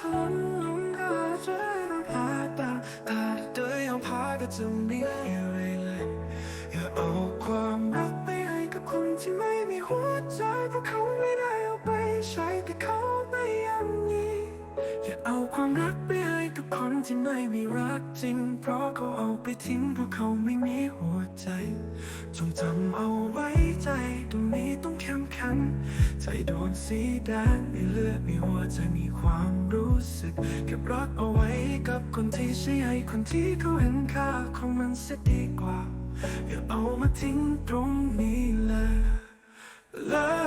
คนลงก็จะต้องหาตาตาโดยเอาพาก็จะม่อะไรเลยอย่าเอาความรักไปให้กับคนที่ไม่มีหัวใจเพราะเขาไม่ได้เอาไปใช้แต่เขาไม่ยังนี้อย่าเอาความรักไปให้กับคนที่ไม่มีรักจริง เพราะเขาเอาไปทิ้งเพราะเขาไม่มีหัวใจจงจำเอาไว้ใจตรงนี้ต้องเข้มแข็ง ใจโดนสีแดงมีเลือดมีหัวใจมีความรู้สึก เก็บรักเอาไว้กับคนที่ใช่ให้คนที่เขาเห็นค่าของมันเสียดีกว่า อย่าเอามาทิ้งตรงนี้เลยเลย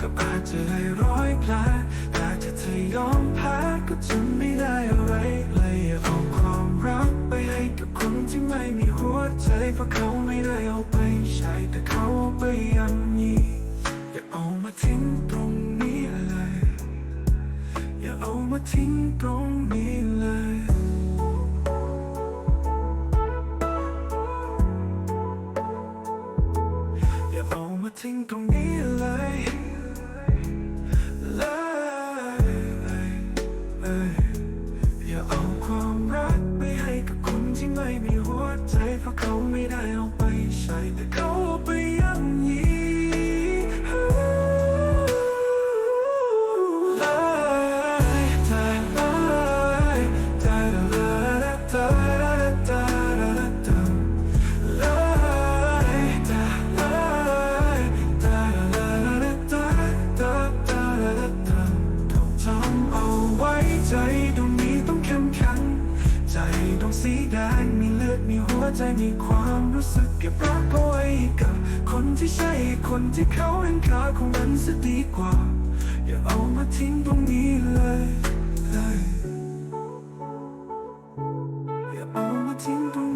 ก็อาจจะได้ร้อยแผลแต่ถ้าเธอยอมแพ้ก็จะไม่ได้อะไรเลยอย่าเอาความรักไปให้กับคนที่ไม่มีหัวใจเพราะเขาไม่ได้เอาไปใช้แต่เขาเอาไปยังนี้อย่าเอามาทิ้งตรงนี้เลย อย่าเอามาทิ้งตรงนี้เลยอย่าเอามาทิ้งตรงนี้ ไม่ได้เอาไปใช้แต่เขาไปย่ำยีใจดวงนี้ต้องเข้มข็งใจดวงสีแดงมี มีหัวใจมีความรู้สึกเก็บรักเอาไว้กับ คนที่ใช่คนที่เขาเห็นค่าของมันจะดีกว่า อย่าเอามาทิ้งตรงนี้เลยเลยอย่าเอามาทิ้งตรง